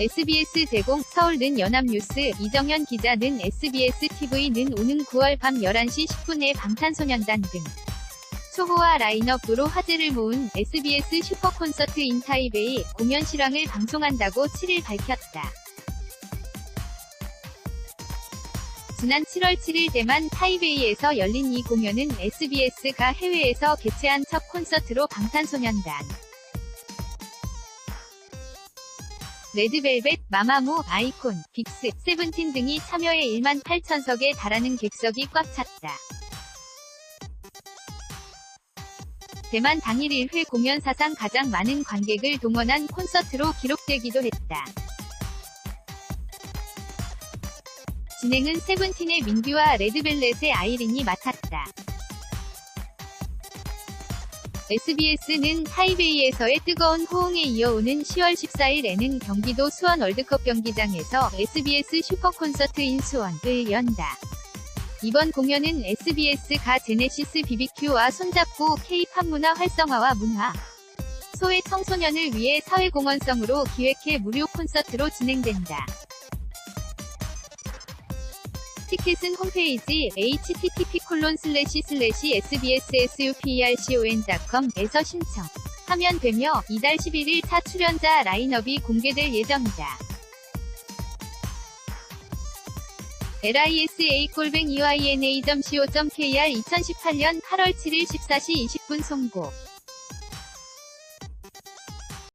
SBS 제공 서울 는 연합뉴스 이정현 기자 는 SBS TV는 오는 9월 밤 11시 10분에 방탄소년단 등 초보와 라인업으로 화제를 모은 SBS 슈퍼 콘서트 인 타이베이 공연 실황을 방송한다고 7일 밝혔다. 지난 7월 7일 대만 타이베이에서 열린 이 공연은 SBS가 해외에서 개최한 첫 콘서트로 방탄소년단, 레드벨벳, 마마무, 아이콘, 빅스, 세븐틴 등이 참여해 1만 8천석에 달하는 객석이 꽉 찼다. 대만 당일 1회 공연 사상 가장 많은 관객을 동원한 콘서트로 기록되기도 했다. 진행은 세븐틴의 민규와 레드벨렛의 아이린이 맡았다. SBS는 타이베이에서의 뜨거운 호응에 이어오는 10월 14일에는 경기도 수원 월드컵 경기장에서 SBS 슈퍼 콘서트인 수원을 연다. 이번 공연은 SBS가 제네시스 BBQ와 손잡고 K-팝 문화 활성화와 문화, 소외 청소년을 위해 사회공헌성으로 기획해 무료 콘서트로 진행된다. 티켓은 홈페이지 http://sbssupercon.com에서 신청. 하면 되며 이달 11일 차 출연자 라인업이 공개될 예정이다. lisa-uina.co.kr 2018년 8월 7일 14시 20분 송고